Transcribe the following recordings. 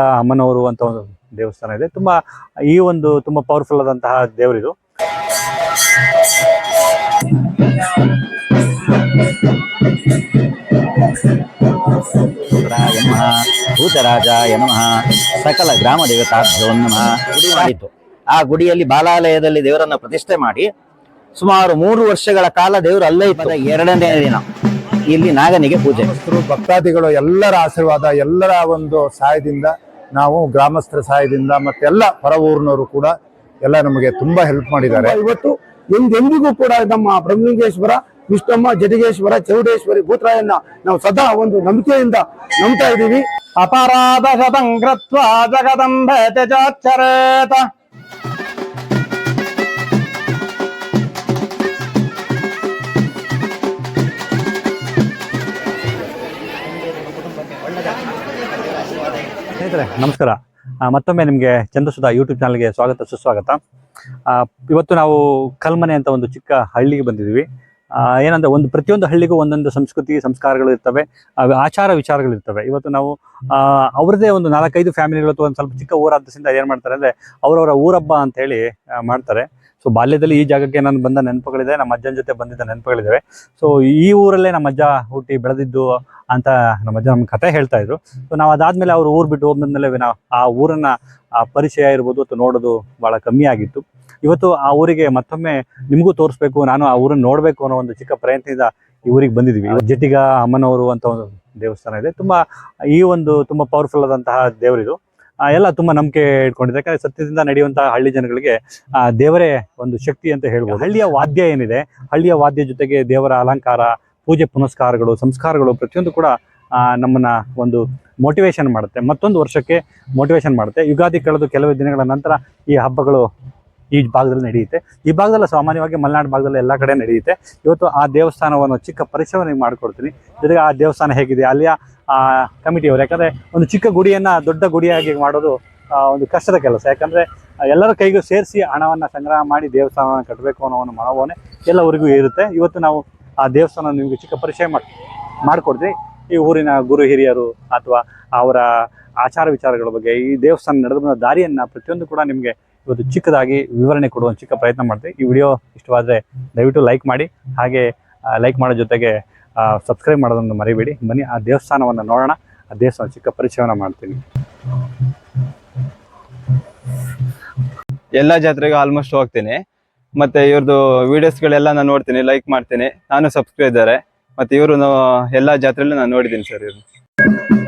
ಅಮ್ಮನವರು ಅಂತ ಒಂದು ದೇವಸ್ಥಾನ ಇದೆ. ತುಂಬಾ ಈ ಒಂದು ತುಂಬಾ ಪವರ್ಫುಲ್ ಆದಂತಹ ದೇವರಿದು. ಇದು ನಮಃ. ಸಕಲ ಗ್ರಾಮ ದೇವತಾಭ್ಯೋ ಗುಡಿ ಮಾಡಿತ್ತು ಆ ಗುಡಿಯಲ್ಲಿ ಬಾಲಾಲಯದಲ್ಲಿ ದೇವರನ್ನ ಪ್ರತಿಷ್ಠೆ ಮಾಡಿ ಸುಮಾರು ಮೂರು ವರ್ಷಗಳ ಕಾಲ ದೇವರು ಅಲ್ಲೇ ಇತ್ತು ಎರಡನೇ ದಿನ ಇಲ್ಲಿ ನಾಗನಿಗೆ ಪೂಜೆ. ಭಕ್ತಾದಿಗಳು ಎಲ್ಲರ ಆಶೀರ್ವಾದ, ಎಲ್ಲರ ಒಂದು ಸಹಾಯದಿಂದ ನಾವು ಗ್ರಾಮಸ್ಥರ ಸಹಾಯದಿಂದ ಮತ್ತೆ ಎಲ್ಲ ಹೊರ ಊರಿನವರು ಕೂಡ ಎಲ್ಲ ನಮಗೆ ತುಂಬಾ ಹೆಲ್ಪ್ ಮಾಡಿದ್ದಾರೆ. ಇವತ್ತು ಎಂದೆಂದಿಗೂ ಕೂಡ ನಮ್ಮ ಬ್ರಹ್ಮಲಿಂಗೇಶ್ವರ, ವಿಷ್ಣಮ್ಮ ಜಡಿಗೇಶ್ವರ ಚೌಡೇಶ್ವರಿ ಭೂತರಾಯನ್ನ ನಾವು ಸದಾ ಒಂದು ನಂಬಿಕೆಯಿಂದ ನಂಬ್ತಾ ಇದ್ದೀವಿ. ಅಪರಾಧ ಶತಂಕೃತ್ವ ಜಗದಂಬ ತ್ಯಜಾಕ್ಷರೇತ ನಮಸ್ಕಾರ. ಮತ್ತೊಮ್ಮೆ ನಿಮಗೆ ಚಂದ್ರಸುಧಾ ಯೂಟ್ಯೂಬ್ ಚಾನಲ್ಗೆ ಸ್ವಾಗತ, ಸುಸ್ವಾಗತ. ಇವತ್ತು ನಾವು ಕಲ್ಮನೆ ಅಂತ ಒಂದು ಚಿಕ್ಕ ಹಳ್ಳಿಗೆ ಬಂದಿದ್ದೀವಿ. ಏನಂದ್ರೆ ಒಂದು ಪ್ರತಿಯೊಂದು ಹಳ್ಳಿಗೂ ಒಂದೊಂದು ಸಂಸ್ಕೃತಿ, ಸಂಸ್ಕಾರಗಳು ಇರ್ತವೆ ಆಚಾರ ವಿಚಾರಗಳು ಇರ್ತವೆ. ಇವತ್ತು ನಾವು ಅವ್ರದ್ದೇ ಒಂದು ನಾಲ್ಕೈದು ಫ್ಯಾಮಿಲಿಗಳು ಅಥವಾ ಒಂದು ಸ್ವಲ್ಪ ಚಿಕ್ಕ ಊರಾದ್ದರಿಂದ ಏನು ಮಾಡ್ತಾರೆ ಅಂದರೆ ಅವರವರ ಊರಬ್ಬ ಅಂತ ಹೇಳಿ ಮಾಡ್ತಾರೆ. ಸೊ ಬಾಲ್ಯದಲ್ಲಿ ಈ ಜಾಗಕ್ಕೆ ನಾನು ಬಂದ ನೆನಪುಗಳಿದೆ. ನಮ್ಮ ಅಜ್ಜನ ಜೊತೆ ಬಂದಿದ್ದ ನೆನಪುಗಳಿದ್ದಾವೆ ಸೊ ಈ ಊರಲ್ಲೇ ನಮ್ಮ ಅಜ್ಜ ಹುಟ್ಟಿ ಬೆಳೆದಿದ್ದು ಅಂತ ನಮ್ಮ ಅಜ್ಜ ನಮ್ಮ ಕತೆ ಹೇಳ್ತಾ ಇದ್ರು. ಸೊ ನಾವು ಅದಾದ್ಮೇಲೆ ಅವ್ರು ಊರು ಬಿಟ್ಟು ಹೋದ್ಮೇಲೆ ನಾವು ಆ ಊರನ್ನ ಆ ಪರಿಚಯ ಇರ್ಬೋದು ಅಥವಾ ನೋಡೋದು ಬಹಳ ಕಮ್ಮಿ ಆಗಿತ್ತು. ಇವತ್ತು ಆ ಊರಿಗೆ ಮತ್ತೊಮ್ಮೆ ನಿಮಗೂ ತೋರಿಸ್ಬೇಕು, ನಾನು ಆ ಊರನ್ನ ನೋಡಬೇಕು ಅನ್ನೋ ಒಂದು ಚಿಕ್ಕ ಪ್ರಯತ್ನದಿಂದ ಈ ಊರಿಗೆ ಬಂದಿದ್ದೀವಿ. ಜಟಿಗ ಅಮ್ಮನವರು ಅಂತ ಒಂದು ದೇವಸ್ಥಾನ ಇದೆ. ತುಂಬಾ ಈ ಒಂದು ತುಂಬಾ ಪವರ್ಫುಲ್ ಆದಂತಹ ದೇವರಿದು. ಎಲ್ಲ ತುಂಬಾ ನಂಬಿಕೆ ಇಟ್ಕೊಂಡಿದೆ. ಯಾಕಂದ್ರೆ ಸತ್ಯದಿಂದ ನಡೆಯುವಂತಹ ಹಳ್ಳಿ ಜನಗಳಿಗೆ, ಆ, ದೇವರೇ ಒಂದು ಶಕ್ತಿ ಅಂತ ಹೇಳ್ಬೋದು. ಹಳ್ಳಿಯ ವಾದ್ಯ ಏನಿದೆ, ಹಳ್ಳಿಯ ವಾದ್ಯ ಜೊತೆಗೆ ದೇವರ ಅಲಂಕಾರ, ಪೂಜೆ ಪುನಸ್ಕಾರಗಳು, ಸಂಸ್ಕಾರಗಳು ಪ್ರತಿಯೊಂದು ಕೂಡ ನಮ್ಮನ್ನ ಒಂದು ಮೋಟಿವೇಶನ್ ಮಾಡುತ್ತೆ. ಮತ್ತೊಂದು ವರ್ಷಕ್ಕೆ ಮೋಟಿವೇಶನ್ ಮಾಡುತ್ತೆ. ಯುಗಾದಿ ಕಳೆದು ಕೆಲವು ದಿನಗಳ ನಂತರ ಈ ಹಬ್ಬಗಳು ಈ ಭಾಗದಲ್ಲಿ ನಡೆಯುತ್ತೆ. ಈ ಭಾಗದಲ್ಲಿ ಸಾಮಾನ್ಯವಾಗಿ ಮಲೆನಾಡು ಭಾಗದಲ್ಲಿ ಎಲ್ಲ ಕಡೆ ನಡೆಯುತ್ತೆ. ಇವತ್ತು ಆ ದೇವಸ್ಥಾನವನ್ನು ಚಿಕ್ಕ ಪರಿಚಯವನ್ನು ಮಾಡಿಕೊಡ್ತೀನಿ. ಜೊತೆಗೆ ಆ ದೇವಸ್ಥಾನ ಹೇಗಿದೆ? ಅಲ್ಲಿಯ ಕಮಿಟಿಯವರು ಯಾಕಂದ್ರೆ ಒಂದು ಚಿಕ್ಕ ಗುಡಿಯನ್ನ ದೊಡ್ಡ ಗುಡಿಯಾಗಿ ಮಾಡೋದು ಒಂದು ಕಷ್ಟದ ಕೆಲಸ. ಯಾಕಂದ್ರೆ ಎಲ್ಲರ ಕೈಗೂ ಸೇರಿಸಿ ಹಣವನ್ನ ಸಂಗ್ರಹ ಮಾಡಿ ದೇವಸ್ಥಾನವನ್ನು ಕಟ್ಟಬೇಕು ಅನ್ನೋ ಒಂದು ಮನೋಭಾವನೆ ಎಲ್ಲವರಿಗೂ ಇರುತ್ತೆ. ಇವತ್ತು ನಾವು ಆ ದೇವಸ್ಥಾನ ನಿಮಗೆ ಚಿಕ್ಕ ಪರಿಚಯ ಮಾಡಿ, ಮಾಡಿಕೊಡ್ತೀವಿ. ಈ ಊರಿನ ಗುರು ಹಿರಿಯರು ಅಥವಾ ಅವರ ಆಚಾರ ವಿಚಾರಗಳ ಬಗ್ಗೆ, ಈ ದೇವಸ್ಥಾನ ನಡೆದು ಬಂದ ದಾರಿಯನ್ನು ಪ್ರತಿಯೊಂದು ಕೂಡ ನಿಮಗೆ ಇವತ್ತು ಚಿಕ್ಕದಾಗಿ ವಿವರಣೆ ಕೊಡುವ ಚಿಕ್ಕ ಪ್ರಯತ್ನ ಮಾಡ್ತೀವಿ. ಈ ವಿಡಿಯೋ ಇಷ್ಟವಾದರೆ ದಯವಿಟ್ಟು ಲೈಕ್ ಮಾಡಿ, ಹಾಗೆ ಲೈಕ್ ಮಾಡೋ ಜೊತೆಗೆ ಸಬ್ಸ್ಕ್ರೈಬ್ ಮಾಡೋದನ್ನು ಮರಿಬೇಡಿ. ಬನ್ನಿ, ಆ ದೇವಸ್ಥಾನವನ್ನು ನೋಡೋಣ. ಆ ದೇವಸ್ಥಾನ ಚಿಕ್ಕ ಪರಿಚಯವನ್ನು ಮಾಡ್ತೀನಿ. ಎಲ್ಲ ಜಾತ್ರೆಗೆ ಆಲ್ಮೋಸ್ಟ್ ಹೋಗ್ತೀನಿ. ಮತ್ತೆ ಇವ್ರದ್ದು ವಿಡಿಯೋಸ್ಗಳೆಲ್ಲ ನಾನು ನೋಡ್ತೀನಿ ಲೈಕ್ ಮಾಡ್ತೀನಿ. ನಾನು ಸಬ್ಸ್ಕ್ರೈಬರ್ ಮತ್ತೆ ಇವರು ಎಲ್ಲ ಜಾತ್ರೆಯಲ್ಲೂ ನಾನು ನೋಡಿದ್ದೀನಿ ಸರ್ ಇವ್ರು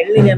ಎಲ್ಲಿಗೆ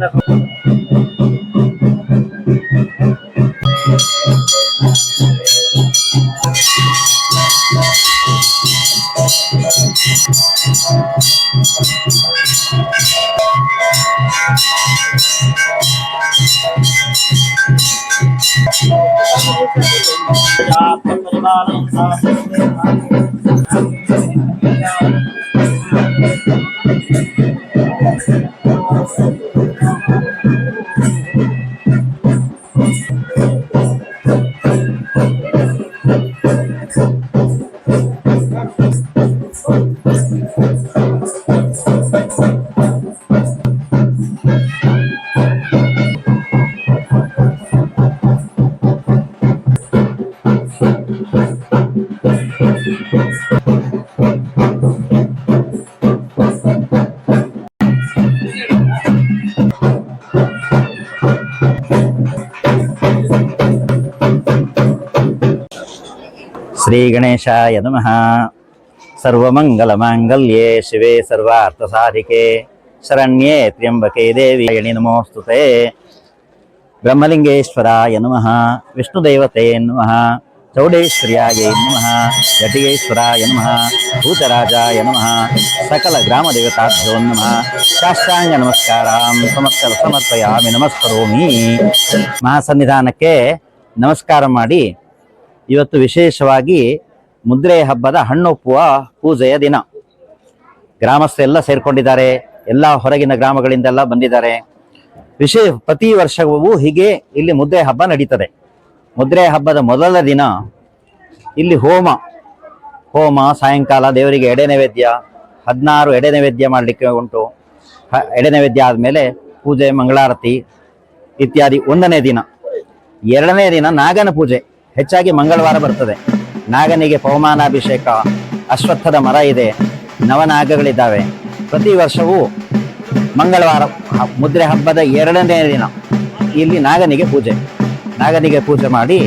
ಶ್ರೀ ಗಣೇಶಾಯ ನಮಃ ಸರ್ವಮಂಗಲಮಾಂಗಲ್ಯೇ ಶಿವೆ ಸರ್ವಾರ್ಥಸಾಧಿಕೆ ಶರಣ್ಯೇ ತ್ರ್ಯಂಬಕೆ ದೇವಿ ಯಣಿ ನಮೋಸ್ತುತೆ ಬ್ರಹ್ಮಲಿಂಗೇಶ್ವರಾಯ ನಮಃ ವಿಷ್ಣುದೇವತೆ ನಮಃ ಚೌಡೇಶ್ವರ್ಯಾಯ ನಮಃ ಜಟಿಗೇಶ್ವರಾಯ ನಮಃ ಭೂತರಾಜಾಯ ನಮಃ ಸಕಲ ಗ್ರಾಮ ದೇವತಾಭ್ಯೋ ನಮಃ ಶಾಸ್ತ್ರಾಂಗ ನಮಸ್ಕಾರಾಂ ಸಮರ್ಥ ಸಮರ್ಪಯಾಮಿ ನಮಸ್ಕರೋಮಿ ಮಹಾಸನ್ನಿಧಾನಕ್ಕೆ ನಮಸ್ಕಾರ ಮಾಡಿ ಇವತ್ತು ವಿಶೇಷವಾಗಿ ಮುದ್ರೆ ಹಬ್ಬದ ಹಣ್ಣೊಪ್ಪುವ ಪೂಜೆಯ ದಿನ. ಗ್ರಾಮಸ್ಥರೆಲ್ಲ ಸೇರ್ಕೊಂಡಿದ್ದಾರೆ. ಎಲ್ಲ ಹೊರಗಿನ ಗ್ರಾಮಗಳಿಂದೆಲ್ಲ ಬಂದಿದ್ದಾರೆ. ವಿಶೇಷ ಪ್ರತಿ ವರ್ಷವೂ ಹೀಗೆ ಇಲ್ಲಿ ಮುದ್ರೆ ಹಬ್ಬ ನಡೀತದೆ. ಮುದ್ರೆ ಹಬ್ಬದ ಮೊದಲ ದಿನ ಇಲ್ಲಿ ಹೋಮ. ಹೋಮ, ಸಾಯಂಕಾಲ, ದೇವರಿಗೆ ಎಡೆ ನೈವೇದ್ಯ, ಹದಿನಾರು ಎಡೆ ನೈವೇದ್ಯ ಮಾಡಲಿಕ್ಕೆ ಉಂಟು. ಎಡೆ ನೈವೇದ್ಯ ಆದಮೇಲೆ ಪೂಜೆ, ಮಂಗಳಾರತಿ ಇತ್ಯಾದಿ ಒಂದನೇ ದಿನ. ಎರಡನೇ ದಿನ ನಾಗನ ಪೂಜೆ. ಹೆಚ್ಚಾಗಿ ಮಂಗಳವಾರ ಬರ್ತದೆ. ನಾಗನಿಗೆ ಪವಮಾನಾಭಿಷೇಕ, ಅಶ್ವತ್ಥದ ಮರ ಇದೆ, ನವನಾಗಗಳಿದ್ದಾವೆ. ಪ್ರತಿ ವರ್ಷವೂ ಮಂಗಳವಾರ ಮುದ್ರೆ ಹಬ್ಬದ ಎರಡನೇ ದಿನ ಇಲ್ಲಿ ನಾಗನಿಗೆ ಪೂಜೆ. ನಾಗನಿಗೆ ಪೂಜೆ ಮಾಡಿ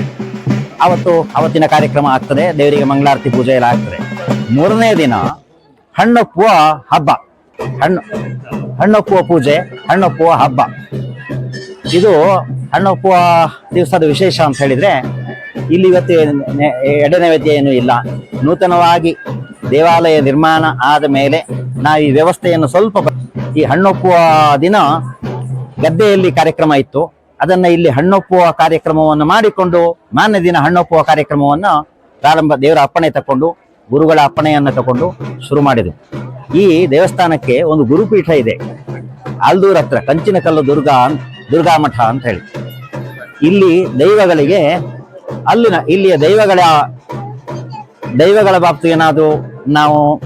ಅವತ್ತು, ಅವತ್ತಿನ ಕಾರ್ಯಕ್ರಮ ಆಗ್ತದೆ, ದೇವರಿಗೆ ಮಂಗಳಾರತಿ ಪೂಜೆ ಎಲ್ಲ ಆಗ್ತದೆ. ಮೂರನೇ ದಿನ ಹಣ್ಣೊಪ್ಪುವ ಹಬ್ಬ. ಹಣ್ಣು ಹಣ್ಣೊಪ್ಪುವ ಪೂಜೆ ಹಣ್ಣೊಪ್ಪುವ ಹಬ್ಬ. ಇದು ಹಣ್ಣೊಪ್ಪುವ ದಿವಸದ ವಿಶೇಷ ಅಂತ ಹೇಳಿದ್ರೆ ಇಲ್ಲಿ ಇವತ್ತು ನೆ- ಏನೂ ಇಲ್ಲ. ನೂತನವಾಗಿ ದೇವಾಲಯ ನಿರ್ಮಾಣ ಆದ ಮೇಲೆ ನಾವು ಈ ವ್ಯವಸ್ಥೆಯನ್ನು ಸ್ವಲ್ಪ ಈ ಹಣ್ಣೊಪ್ಪುವ ದಿನ ಗದ್ದೆಯಲ್ಲಿ ಕಾರ್ಯಕ್ರಮ ಇತ್ತು. ಅದನ್ನ ಇಲ್ಲಿ ಹಣ್ಣೊಪ್ಪುವ ಕಾರ್ಯಕ್ರಮವನ್ನು ಮಾಡಿಕೊಂಡು ಮಾನ್ಯ ದಿನ ಹಣ್ಣೊಪ್ಪುವ ಕಾರ್ಯಕ್ರಮವನ್ನು ಪ್ರಾರಂಭ ದೇವರ ಅಪ್ಪಣೆ ತಕೊಂಡು, ಗುರುಗಳ ಅಪ್ಪಣೆಯನ್ನು ತಕೊಂಡು ಶುರು ಮಾಡಿದೆ. ಈ ದೇವಸ್ಥಾನಕ್ಕೆ ಒಂದು ಗುರುಪೀಠ ಇದೆ. ಆಲ್ದೂರ್ ಹತ್ರ, ಕಂಚಿನಕಲ್ಲು ದುರ್ಗಾ ದುರ್ಗಾ ಮಠ ಅಂತ ಹೇಳಿ. ಇಲ್ಲಿ ದೈವಗಳಿಗೆ ಅಲ್ಲಿನ ಇಲ್ಲಿಯ ದೈವಗಳ ದೈವಗಳ ಬಾಪ್ತು ಏನಾದ್ರು ನಾವು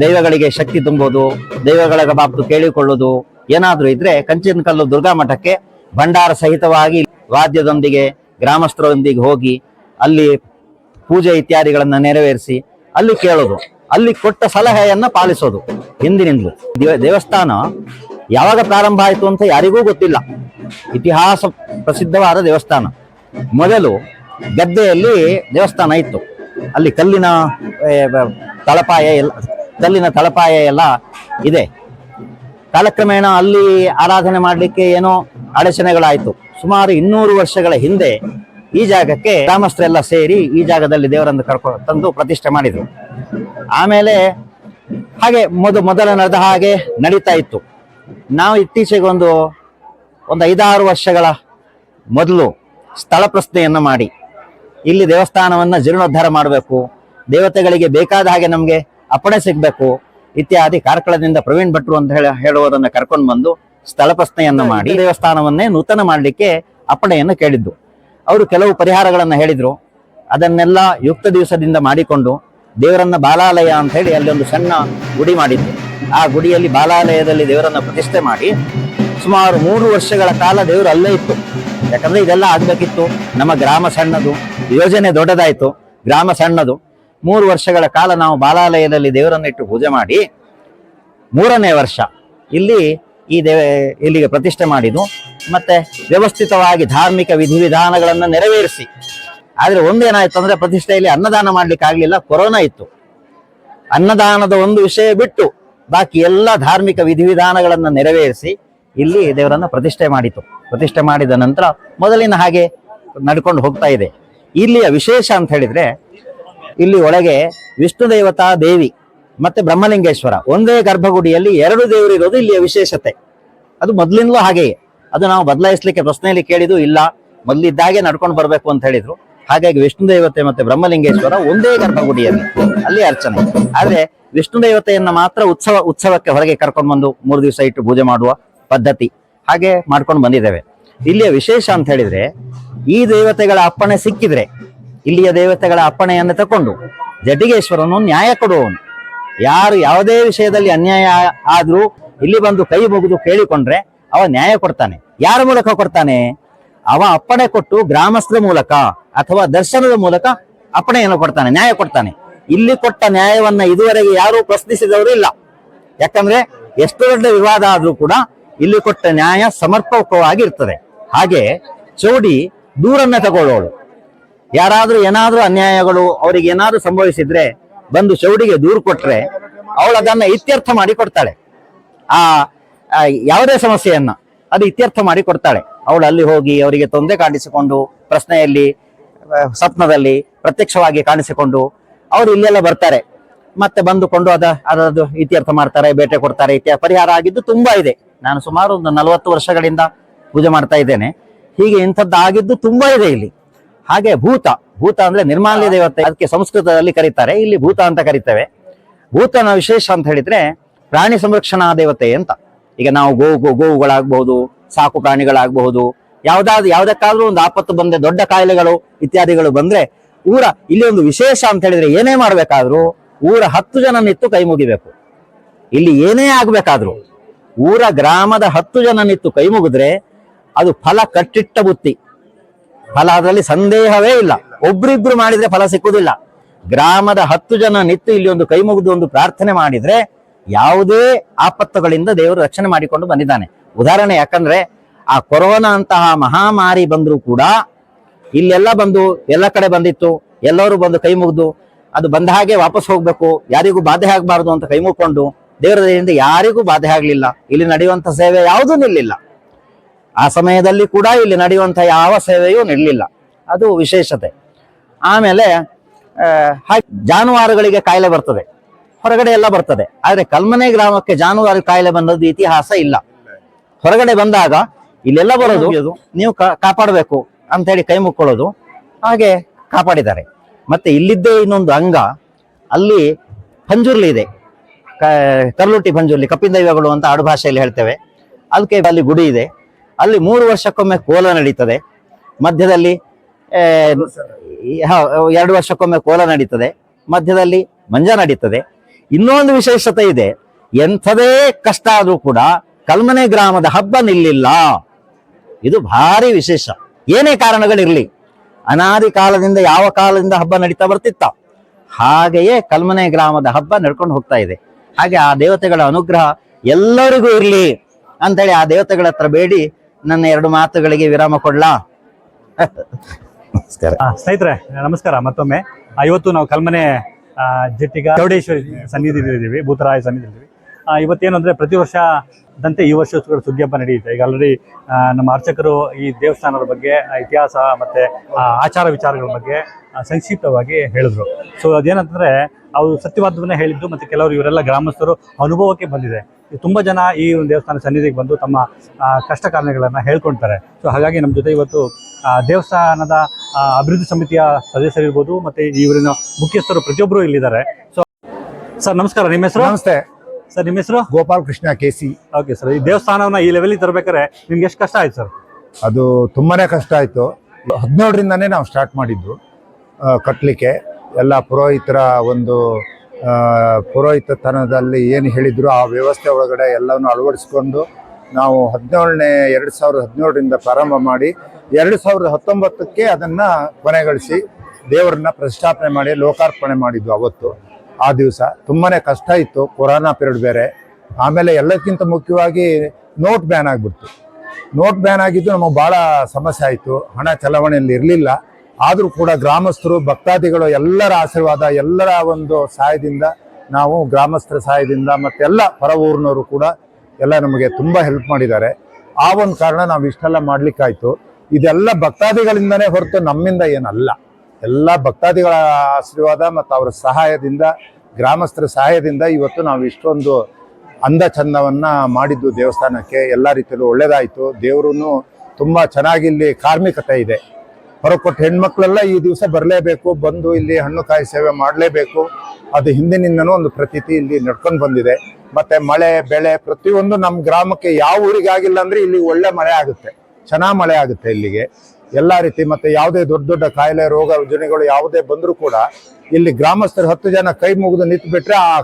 ದೈವಗಳಿಗೆ ಶಕ್ತಿ ತುಂಬೋದು, ದೈವಗಳ ಬಾಪ್ತು ಕೇಳಿಕೊಳ್ಳೋದು ಏನಾದ್ರೂ ಇದ್ರೆ ಕಂಚಿನಕಲ್ಲು ದುರ್ಗಾ ಮಠಕ್ಕೆ ಭಂಡಾರ ಸಹಿತವಾಗಿ ವಾದ್ಯದೊಂದಿಗೆ, ಗ್ರಾಮಸ್ಥರೊಂದಿಗೆ ಹೋಗಿ ಅಲ್ಲಿ ಪೂಜೆ ಇತ್ಯಾದಿಗಳನ್ನು ನೆರವೇರಿಸಿ ಅಲ್ಲಿ ಕೇಳೋದು. ಅಲ್ಲಿ ಕೊಟ್ಟ ಸಲಹೆಯನ್ನ ಪಾಲಿಸೋದು ಹಿಂದಿನಿಂದಲೂ. ದೇವ- ದೇವಸ್ಥಾನ ಯಾವಾಗ ಪ್ರಾರಂಭ ಆಯಿತು ಅಂತ ಯಾರಿಗೂ ಗೊತ್ತಿಲ್ಲ. ಇತಿಹಾಸ ಪ್ರಸಿದ್ಧವಾದ ದೇವಸ್ಥಾನ. ಮೊದಲು ಗದ್ದೆಯಲ್ಲಿ ದೇವಸ್ಥಾನ ಇತ್ತು. ಅಲ್ಲಿ ಕಲ್ಲಿನ ತಳಪಾಯ ಎಲ್ಲ, ಕಲ್ಲಿನ ತಳಪಾಯ ಎಲ್ಲ ಇದೆ. ಕಾಲಕ್ರಮೇಣ ಅಲ್ಲಿ ಆರಾಧನೆ ಮಾಡಲಿಕ್ಕೆ ಏನೋ ಅಡಚಣೆಗಳಾಯಿತು. ಸುಮಾರು ಇನ್ನೂರು ವರ್ಷಗಳ ಹಿಂದೆ ಈ ಜಾಗಕ್ಕೆ ಗ್ರಾಮಸ್ಥರೆಲ್ಲ ಸೇರಿ ಈ ಜಾಗದಲ್ಲಿ ದೇವರನ್ನು ಕರ್ಕೊ, ತಂದು ಪ್ರತಿಷ್ಠೆ ಮಾಡಿದರು. ಆಮೇಲೆ ಹಾಗೆ ಮೊದ ಮೊದಲ ನಡೆದ ಹಾಗೆ ನಡೀತಾ ಇತ್ತು. ನಾವು ಇತ್ತೀಚೆಗೆ ಒಂದು ಒಂದು ಐದಾರು ವರ್ಷಗಳ ಮೊದಲು ಸ್ಥಳ ಪ್ರಶ್ನೆಯನ್ನು ಮಾಡಿ. ಇಲ್ಲಿ ದೇವಸ್ಥಾನವನ್ನ ಜೀರ್ಣೋದ್ಧಾರ ಮಾಡಬೇಕು. ದೇವತೆಗಳಿಗೆ ಬೇಕಾದ ಹಾಗೆ ನಮಗೆ ಅಪ್ಪಣೆ ಸಿಗಬೇಕು. ಇತ್ಯಾದಿ ಕಾರ್ಕಳದಿಂದ ಪ್ರವೀಣ್ ಭಟ್ರು ಅಂತ ಹೇಳಿ ಹೇಳುವುದನ್ನು ಕರ್ಕೊಂಡು ಬಂದು ಸ್ಥಳ ಪ್ರಶ್ನೆಯನ್ನ ಮಾಡಿ ದೇವಸ್ಥಾನವನ್ನೇ ನೂತನ ಮಾಡಲಿಕ್ಕೆ ಅಪ್ಪಣೆಯನ್ನು ಕೇಳಿದ್ದು. ಅವರು ಕೆಲವು ಪರಿಹಾರಗಳನ್ನು ಹೇಳಿದರು. ಅದನ್ನೆಲ್ಲ ಯುಕ್ತ ದಿವಸದಿಂದ ಮಾಡಿಕೊಂಡು ದೇವರನ್ನ ಬಾಲಾಲಯ ಅಂತ ಹೇಳಿ ಅಲ್ಲಿ ಒಂದು ಸಣ್ಣ ಗುಡಿ ಮಾಡಿದ್ದು ಆ ಗುಡಿಯಲ್ಲಿ ಬಾಲಾಲಯದಲ್ಲಿ ದೇವರನ್ನ ಪ್ರತಿಷ್ಠೆ ಮಾಡಿ ಸುಮಾರು ಮೂರು ವರ್ಷಗಳ ಕಾಲ ದೇವರು ಅಲ್ಲೇ ಇತ್ತು. ಯಾಕಂದ್ರೆ ಇದೆಲ್ಲ ಆಗ್ಬೇಕಿತ್ತು. ನಮ್ಮ ಗ್ರಾಮ ಸಣ್ಣದು. ಯೋಜನೆ ದೊಡ್ಡದಾಯಿತು. ಗ್ರಾಮ ಸಣ್ಣದು. ಮೂರು ವರ್ಷಗಳ ಕಾಲ ನಾವು ಬಾಲಾಲಯದಲ್ಲಿ ದೇವರನ್ನು ಇಟ್ಟು ಪೂಜೆ ಮಾಡಿ ಮೂರನೇ ವರ್ಷ ಇಲ್ಲಿ ಈ ದೇವ ಇಲ್ಲಿಗೆ ಪ್ರತಿಷ್ಠೆ ಮಾಡಿದ್ದು. ಮತ್ತೆ ವ್ಯವಸ್ಥಿತವಾಗಿ ಧಾರ್ಮಿಕ ವಿಧಿವಿಧಾನಗಳನ್ನು ನೆರವೇರಿಸಿ. ಆದರೆ ಒಂದೇನಾಯ್ತು ಅಂದ್ರೆ ಪ್ರತಿಷ್ಠೆಯಲ್ಲಿ ಅನ್ನದಾನ ಮಾಡ್ಲಿಕ್ಕೆ ಆಗಲಿಲ್ಲ. ಕೊರೋನಾ ಇತ್ತು. ಅನ್ನದಾನದ ಒಂದು ವಿಷಯ ಬಿಟ್ಟು ಬಾಕಿ ಎಲ್ಲ ಧಾರ್ಮಿಕ ವಿಧಿವಿಧಾನಗಳನ್ನು ನೆರವೇರಿಸಿ ಇಲ್ಲಿ ದೇವರನ್ನ ಪ್ರತಿಷ್ಠೆ ಮಾಡಿತು. ಪ್ರತಿಷ್ಠೆ ಮಾಡಿದ ನಂತರ ಮೊದಲಿನ ಹಾಗೆ ನಡ್ಕೊಂಡು ಹೋಗ್ತಾ ಇದೆ. ಇಲ್ಲಿಯ ವಿಶೇಷ ಅಂತ ಹೇಳಿದ್ರೆ, ಇಲ್ಲಿ ಒಳಗೆ ವಿಷ್ಣು ದೇವತಾ ದೇವಿ ಮತ್ತೆ ಬ್ರಹ್ಮಲಿಂಗೇಶ್ವರ ಒಂದೇ ಗರ್ಭಗುಡಿಯಲ್ಲಿ ಎರಡು ದೇವರು ಇರೋದು ಇಲ್ಲಿಯ ವಿಶೇಷತೆ. ಅದು ಮೊದಲಿಂದಲೂ ಹಾಗೆಯೇ. ಅದು ನಾವು ಬದಲಾಯಿಸ್ಲಿಕ್ಕೆ ಪ್ರಶ್ನೆಯಲ್ಲಿ ಕೇಳಿದ್ದು ಇಲ್ಲ. ಮೊದಲಿದ್ದಾಗೆ ನಡ್ಕೊಂಡು ಬರಬೇಕು ಅಂತ ಹೇಳಿದ್ರು. ಹಾಗಾಗಿ ವಿಷ್ಣು ದೇವತೆ ಮತ್ತೆ ಬ್ರಹ್ಮಲಿಂಗೇಶ್ವರ ಒಂದೇ ಗರ್ಭಗುಡಿಯಲ್ಲಿ ಅಲ್ಲಿ ಅರ್ಚನೆ. ಆದ್ರೆ ವಿಷ್ಣು ದೇವತೆಯನ್ನ ಮಾತ್ರ ಉತ್ಸವ, ಉತ್ಸವಕ್ಕೆ ಹೊರಗೆ ಕರ್ಕೊಂಡು ಬಂದು ಮೂರು ದಿವಸ ಇಟ್ಟು ಪೂಜೆ ಮಾಡುವ ಪದ್ಧತಿ. ಹಾಗೆ ಮಾಡ್ಕೊಂಡು ಬಂದಿದ್ದೇವೆ. ಇಲ್ಲಿಯ ವಿಶೇಷ ಅಂತ ಹೇಳಿದ್ರೆ, ಈ ದೇವತೆಗಳ ಅಪ್ಪಣೆ ಸಿಕ್ಕಿದ್ರೆ, ಇಲ್ಲಿಯ ದೇವತೆಗಳ ಅಪ್ಪಣೆಯನ್ನು ತಕೊಂಡು ಜಟಿಗೇಶ್ವರನು ನ್ಯಾಯ ಕೊಡುವವನು. ಯಾರು ಯಾವುದೇ ವಿಷಯದಲ್ಲಿ ಅನ್ಯಾಯ ಆದ್ರೂ ಇಲ್ಲಿ ಬಂದು ಕೈ ಮುಗಿದು ಕೇಳಿಕೊಂಡ್ರೆ ಅವ ನ್ಯಾಯ ಕೊಡ್ತಾನೆ. ಯಾರ ಮೂಲಕ ಕೊಡ್ತಾನೆ? ಅವ ಅಪ್ಪಣೆ ಕೊಟ್ಟು ಗ್ರಾಮಸ್ಥರ ಮೂಲಕ ಅಥವಾ ದರ್ಶನದ ಮೂಲಕ ಅಪ್ಪಣೆಯನ್ನು ಕೊಡ್ತಾನೆ, ನ್ಯಾಯ ಕೊಡ್ತಾನೆ. ಇಲ್ಲಿ ಕೊಟ್ಟ ನ್ಯಾಯವನ್ನ ಇದುವರೆಗೆ ಯಾರೂ ಪ್ರಶ್ನಿಸಿದವರು ಇಲ್ಲ. ಯಾಕಂದ್ರೆ ಎಷ್ಟು ದೊಡ್ಡ ವಿವಾದ ಆದ್ರೂ ಕೂಡ ಇಲ್ಲಿ ಕೊಟ್ಟ ನ್ಯಾಯ ಸಮರ್ಪಕವಾಗಿರ್ತದೆ. ಹಾಗೆ ಚೌಡಿ ದೂರನ್ನ ತಗೊಳ್ಳೋಳು. ಯಾರಾದ್ರೂ ಏನಾದ್ರೂ ಅನ್ಯಾಯಗಳು ಅವರಿಗೆ ಏನಾದ್ರೂ ಸಂಭವಿಸಿದ್ರೆ ಬಂದು ಚೌಡಿಗೆ ದೂರು ಕೊಟ್ರೆ ಅವಳು ಅದನ್ನ ಇತ್ಯರ್ಥ ಮಾಡಿ ಕೊಡ್ತಾಳೆ. ಆ ಯಾವುದೇ ಸಮಸ್ಯೆಯನ್ನ ಅದು ಇತ್ಯರ್ಥ ಮಾಡಿ ಕೊಡ್ತಾಳೆ. ಅವಳು ಅಲ್ಲಿ ಹೋಗಿ ಅವರಿಗೆ ತೊಂದರೆ ಕಾಣಿಸಿಕೊಂಡು ಪ್ರಶ್ನೆಯಲ್ಲಿ ಸ್ವಪ್ನದಲ್ಲಿ ಪ್ರತ್ಯಕ್ಷವಾಗಿ ಕಾಣಿಸಿಕೊಂಡು ಅವರು ಇಲ್ಲೆಲ್ಲ ಬರ್ತಾರೆ. ಮತ್ತೆ ಬಂದುಕೊಂಡು ಅದ, ಅದರದ್ದು ಇತ್ಯರ್ಥ ಮಾಡ್ತಾರೆ, ಬೇಟೆ ಕೊಡ್ತಾರೆ ಇತ್ಯ ಪರಿಹಾರ ಆಗಿದ್ದು ತುಂಬಾ ಇದೆ. ನಾನು ಸುಮಾರು ಒಂದು ನಲವತ್ತು ವರ್ಷಗಳಿಂದ ಪೂಜೆ ಮಾಡ್ತಾ ಇದ್ದೇನೆ. ಹೀಗೆ ಇಂಥದ್ದು ಆಗಿದ್ದು ತುಂಬಾ ಇದೆ ಇಲ್ಲಿ. ಹಾಗೆ ಭೂತ ಭೂತ ಅಂದ್ರೆ ನಿರ್ಮಾಲ್ಯ ದೇವತೆ ಅದಕ್ಕೆ ಸಂಸ್ಕೃತದಲ್ಲಿ ಕರೀತಾರೆ, ಇಲ್ಲಿ ಭೂತ ಅಂತ ಕರಿತೇವೆ. ಭೂತನ ವಿಶೇಷ ಅಂತ ಹೇಳಿದ್ರೆ ಪ್ರಾಣಿ ಸಂರಕ್ಷಣಾ ದೇವತೆ ಅಂತ. ಈಗ ನಾವು ಗೋ ಗೋ, ಗೋವುಗಳಾಗಬಹುದು, ಸಾಕು ಪ್ರಾಣಿಗಳಾಗಬಹುದು ಯಾವ್ದಾದ್ರು ಯಾವ್ದಕ್ಕಾದ್ರೂ ಒಂದು ಆಪತ್ತು ಬಂದ್ರೆ ದೊಡ್ಡ ಕಾಯಿಲೆಗಳು ಇತ್ಯಾದಿಗಳು ಬಂದ್ರೆ ಊರ, ಇಲ್ಲಿ ಒಂದು ವಿಶೇಷ ಅಂತ ಹೇಳಿದ್ರೆ ಏನೇ ಮಾಡ್ಬೇಕಾದ್ರೂ ಊರ ಹತ್ತು ಜನ ನಿತ್ತು ಕೈ ಮುಗಿಬೇಕು. ಇಲ್ಲಿ ಏನೇ ಆಗ್ಬೇಕಾದ್ರೂ. ಊರ ಗ್ರಾಮದ ಹತ್ತು ಜನ ನಿತ್ತು ಕೈ ಮುಗಿದ್ರೆ ಅದು ಫಲ ಕಟ್ಟಿಟ್ಟ ಬುತ್ತಿ. ಫಲ ಅದರಲ್ಲಿ ಸಂದೇಹವೇ ಇಲ್ಲ. ಒಬ್ರಿಬ್ರು ಮಾಡಿದ್ರೆ ಫಲ ಸಿಕ್ಕುದಿಲ್ಲ. ಗ್ರಾಮದ ಹತ್ತು ಜನ ನಿತ್ತು ಇಲ್ಲಿ ಒಂದು ಕೈ ಮುಗಿದು ಒಂದು ಪ್ರಾರ್ಥನೆ ಮಾಡಿದ್ರೆ ಯಾವುದೇ ಆಪತ್ತುಗಳಿಂದ ದೇವರು ರಕ್ಷಣೆ ಮಾಡಿಕೊಂಡು ಬಂದಿದ್ದಾನೆ. ಉದಾಹರಣೆ ಯಾಕಂದ್ರೆ ಆ ಕೊರೋನಾ ಅಂತಹ ಮಹಾಮಾರಿ ಬಂದರೂ ಕೂಡ ಇಲ್ಲೆಲ್ಲ ಬಂದು ಎಲ್ಲ ಕಡೆ ಬಂದಿತ್ತು. ಎಲ್ಲರೂ ಬಂದು ಕೈ ಮುಗಿದು ಅದು ಬಂದ ಹಾಗೆ ವಾಪಸ್ ಹೋಗ್ಬೇಕು. ಯಾರಿಗೂ ಬಾಧೆ ಆಗಬಾರದು ಅಂತ ಕೈ ಮುಗ್ಕೊಂಡು ದೇವರ ದಯೆಯಿಂದ ಯಾರಿಗೂ ಬಾಧೆ ಆಗಲಿಲ್ಲ. ಇಲ್ಲಿ ನಡೆಯುವಂತ ಸೇವೆ ಯಾವುದೂ ನಿಲ್ಲಿಲ್ಲ. ಆ ಸಮಯದಲ್ಲಿ ಕೂಡ ಇಲ್ಲಿ ನಡೆಯುವಂತ ಯಾವ ಸೇವೆಯೂ ನಿಲ್ಲಿಲ್ಲ. ಅದು ವಿಶೇಷತೆ. ಆಮೇಲೆ ಜಾನುವಾರುಗಳಿಗೆ ಕಾಯಿಲೆ ಬರ್ತದೆ. ಹೊರಗಡೆ ಎಲ್ಲ ಬರ್ತದೆ. ಆದರೆ ಕಲ್ಮನೆ ಗ್ರಾಮಕ್ಕೆ ಜಾನುವಾರು ಕಾಯಿಲೆ ಬಂದದ್ದು ಇತಿಹಾಸ ಇಲ್ಲ. ಹೊರಗಡೆ ಬಂದಾಗ ಇಲ್ಲೆಲ್ಲ ಬರೋದು ನೀವು ಕಾಪಾಡಬೇಕು ಅಂತ ಹೇಳಿ ಕೈ ಮುಕ್ಕೊಳ್ಳೋದು. ಹಾಗೆ ಕಾಪಾಡಿದ್ದಾರೆ. ಮತ್ತೆ ಇಲ್ಲಿದ್ದೇ ಇನ್ನೊಂದು ಅಂಗ ಅಲ್ಲಿ ಪಂಜುರ್ಲಿ ಇದೆ. ಕ- ಕರ್ಲುಟ್ಟಿ ಪಂಜುರ್ಲಿ ದೈವಗಳು ಅಂತ ಆಡು ಭಾಷೆಯಲ್ಲಿ ಹೇಳ್ತೇವೆ. ಅದಕ್ಕೆ ಅಲ್ಲಿ ಗುಡಿ ಇದೆ. ಅಲ್ಲಿ ಮೂರು ವರ್ಷಕ್ಕೊಮ್ಮೆ ಕೋಲ ನಡೀತದೆ. ಮಧ್ಯದಲ್ಲಿ ಎರಡು ವರ್ಷಕ್ಕೊಮ್ಮೆ ಕೋಲ ನಡೀತದೆ. ಮಧ್ಯದಲ್ಲಿ ಮಂಜ ನಡೀತದೆ. ಇನ್ನೊಂದು ವಿಶೇಷತೆ ಇದೆ. ಎಂಥದೇ ಕಷ್ಟ ಆದರೂ ಕೂಡ ಕಲ್ಮನೆ ಗ್ರಾಮದ ಹಬ್ಬ ನಿಲ್ಲಿಲ್ಲ. ಇದು ಭಾರಿ ವಿಶೇಷ. ಏನೇ ಕಾರಣಗಳಿರಲಿ, ಅನಾದಿ ಕಾಲದಿಂದ ಯಾವ ಕಾಲದಿಂದ ಹಬ್ಬ ನಡೀತಾ ಬರ್ತಿತ್ತ? ಹಾಗೆಯೇ ಕಲ್ಮನೆ ಗ್ರಾಮದ ಹಬ್ಬ ನಡ್ಕೊಂಡು ಹೋಗ್ತಾ ಇದೆ. ಹಾಗೆ ಆ ದೇವತೆಗಳ ಅನುಗ್ರಹ ಎಲ್ಲರಿಗೂ ಇರಲಿ ಅಂತೇಳಿ ಆ ದೇವತೆಗಳ ಹತ್ರ ಬೇಡಿ. ನನ್ನ ಎರಡು ಮಾತುಗಳಿಗೆ ವಿರಾಮ ಕೊಡ್ಲಾ? ನಮಸ್ಕಾರ. ಸ್ನೇಹಿತರೆ ನಮಸ್ಕಾರ. ಮತ್ತೊಮ್ಮೆ ಇವತ್ತು ನಾವು ಕಲ್ಮನೆ ಆ, ಜಟ್ಟಿಗ ಚೌಡೇಶ್ವರಿ ಸನ್ನಿಧಿದೀವಿ ಭೂತರಾಯ ಸನ್ನಿಧಿಲಿದ್ದೀವಿ ಆ, ಇವತ್ತೇನು ಅಂದರೆ ಪ್ರತಿ ವರ್ಷದಂತೆ ಈ ವರ್ಷ ಕೂಡ ಸುಗ್ಗಿ ಹಬ್ಬ ನಡೆಯುತ್ತೆ. ಈಗ ಆಲ್ರೆಡಿ ನಮ್ಮ ಅರ್ಚಕರು ಈ ದೇವಸ್ಥಾನದ ಬಗ್ಗೆ ಇತಿಹಾಸ ಮತ್ತೆ ಆ, ಆಚಾರ ವಿಚಾರಗಳ ಬಗ್ಗೆ ಸಂಕ್ಷಿಪ್ತವಾಗಿ ಹೇಳಿದ್ರು. ಸೊ ಅದೇನಂತಂದ್ರೆ ಅವರು ಸತ್ಯವಾದವನ್ನ ಹೇಳಿದ್ದು ಮತ್ತೆ ಕೆಲವರು ಇವರೆಲ್ಲ ಗ್ರಾಮಸ್ಥರು ಅನುಭವಕ್ಕೆ ಬಂದಿದೆ. ತುಂಬಾ ಜನ ಈ ಒಂದು ದೇವಸ್ಥಾನ ಸನ್ನಿಧಿಗೆ ಬಂದು ತಮ್ಮ ಕಷ್ಟ ಕಾರಣಗಳನ್ನ ಹೇಳ್ಕೊಳ್ತಾರೆ ಸೊ ಹಾಗಾಗಿ ನಮ್ಮ ಜೊತೆ ಇವತ್ತು ದೇವಸ್ಥಾನದ ಅಭಿವೃದ್ಧಿ ಸಮಿತಿಯ ಸದಸ್ಯರಿರ್ಬೋದು ಮತ್ತೆ ಇವರಿನ ಮುಖ್ಯಸ್ಥರು ಪ್ರತಿಯೊಬ್ಬರು ಇಲ್ಲಿದ್ದಾರೆ. ಸೊ ಸರ್ ನಮಸ್ಕಾರ. ನಿಮ್ಮ ಹೆಸರು? ನಮಸ್ತೆ. ಸರ್ ನಿಮ್ಮ ಹೆಸರು? Gopal Krishna K C okay sir ಈ ದೇವಸ್ಥಾನವನ್ನ ಈ ಲೆವೆಲ್ ತರಬೇಕಾದ್ರೆ ನಿಮ್ಗೆ ಎಷ್ಟು ಕಷ್ಟ ಆಯ್ತು ಸರ್ ಅದು ತುಂಬಾನೇ ಕಷ್ಟ ಆಯ್ತು. ಹದಿನೇಳರಿಂದನೇ ನಾವು ಸ್ಟಾರ್ಟ್ ಮಾಡಿದ್ದು ಕಟ್ಟಲಿಕ್ಕೆ ಕಟ್ಲಿಕ್ಕೆ. ಎಲ್ಲ ಪುರೋಹಿತರ ಒಂದು ಪುರೋಹಿತತನದಲ್ಲಿ ಏನು ಹೇಳಿದ್ರು ಆ ವ್ಯವಸ್ಥೆ ಒಳಗಡೆ ಎಲ್ಲವನ್ನು ಅಳವಡಿಸ್ಕೊಂಡು ನಾವು ಹದಿನೇಳನೇ, ಎರಡು ಸಾವಿರದ ಹದಿನೇಳರಿಂದ ಪ್ರಾರಂಭ ಮಾಡಿ ಎರಡು ಸಾವಿರದ ಹತ್ತೊಂಬತ್ತಕ್ಕೆ ಅದನ್ನು ಕೊನೆಗೊಳಿಸಿ ದೇವರನ್ನ ಪ್ರತಿಷ್ಠಾಪನೆ ಮಾಡಿ, ಲೋಕಾರ್ಪಣೆ ಮಾಡಿದ್ದು ಅವತ್ತು, ಆ ದಿವಸ. ತುಂಬಾ ಕಷ್ಟ ಇತ್ತು, ಕೊರೋನಾ ಪಿರಿಯಡ್ ಬೇರೆ. ಆಮೇಲೆ ಎಲ್ಲಕ್ಕಿಂತ ಮುಖ್ಯವಾಗಿ ನೋಟ್ ಬ್ಯಾನ್ ಆಗಿಬಿಡ್ತು. ನೋಟ್ ಬ್ಯಾನ್ ಆಗಿದ್ದು ನಮಗೆ ಭಾಳ ಸಮಸ್ಯೆ ಆಯಿತು. ಹಣ ಚಲಾವಣೆಯಲ್ಲಿ ಇರಲಿಲ್ಲ. ಆದರೂ ಕೂಡ ಗ್ರಾಮಸ್ಥರು, ಭಕ್ತಾದಿಗಳು ಎಲ್ಲರ ಆಶೀರ್ವಾದ, ಎಲ್ಲರ ಒಂದು ಸಹಾಯದಿಂದ ನಾವು ಗ್ರಾಮಸ್ಥರ ಸಹಾಯದಿಂದ ಮತ್ತೆಲ್ಲ ಹೊರ ಊರಿನವರು ಕೂಡ ಎಲ್ಲ ನಮಗೆ ತುಂಬ ಹೆಲ್ಪ್ ಮಾಡಿದ್ದಾರೆ. ಆ ಒಂದು ಕಾರಣ ನಾವು ಇಷ್ಟೆಲ್ಲ ಮಾಡ್ಲಿಕ್ಕಾಯ್ತು. ಇದೆಲ್ಲ ಭಕ್ತಾದಿಗಳಿಂದನೇ ಹೊರತು ನಮ್ಮಿಂದ ಏನಲ್ಲ. ಎಲ್ಲ ಭಕ್ತಾದಿಗಳ ಆಶೀರ್ವಾದ ಮತ್ತು ಅವರ ಸಹಾಯದಿಂದ, ಗ್ರಾಮಸ್ಥರ ಸಹಾಯದಿಂದ ಇವತ್ತು ನಾವು ಇಷ್ಟೊಂದು ಅಂದ ಚಂದವನ್ನ ಮಾಡಿದ್ದು ದೇವಸ್ಥಾನಕ್ಕೆ. ಎಲ್ಲ ರೀತಿಯಲ್ಲೂ ಒಳ್ಳೆಯದಾಯಿತು ದೇವ್ರೂ ತುಂಬ ಚೆನ್ನಾಗಿ ಇಲ್ಲಿ ಕಾರ್ಮಿಕತೆ ಇದೆ. ಹೊರಕೊಟ್ಟು ಹೆಣ್ಮಕ್ಳೆಲ್ಲ ಈ ದಿವಸ ಬರಲೇಬೇಕು, ಬಂದು ಇಲ್ಲಿ ಹಣ್ಣು ಕಾಯಿ ಸೇವೆ ಮಾಡಲೇಬೇಕು. ಅದು ಹಿಂದಿನಿಂದನೂ ಒಂದು ಪ್ರತೀತಿ ಇಲ್ಲಿ ನಡ್ಕೊಂಡು ಬಂದಿದೆ. ಮತ್ತೆ ಮಳೆ, ಬೆಳೆ ಪ್ರತಿಯೊಂದು ನಮ್ಮ ಗ್ರಾಮಕ್ಕೆ ಯಾವ ಊರಿಗೆ ಆಗಿಲ್ಲ ಅಂದ್ರೆ ಇಲ್ಲಿ ಒಳ್ಳೆ ಮಳೆ ಆಗುತ್ತೆ. ಚೆನ್ನಾಗಿ ಮಳೆ ಆಗುತ್ತೆ ಇಲ್ಲಿಗೆ. ಎಲ್ಲಾ ರೀತಿ ಮತ್ತೆ ಯಾವುದೇ ದೊಡ್ಡ ದೊಡ್ಡ ಕಾಯಿಲೆ, ರೋಗ, ರುಜಿನಗಳು ಯಾವುದೇ ಬಂದರೂ ಕೂಡ ಇಲ್ಲಿ ಗ್ರಾಮಸ್ಥರು ಹತ್ತು ಜನ ಕೈ ಮುಗಿದು ನಿಂತು ಬಿಟ್ರೆ ಆ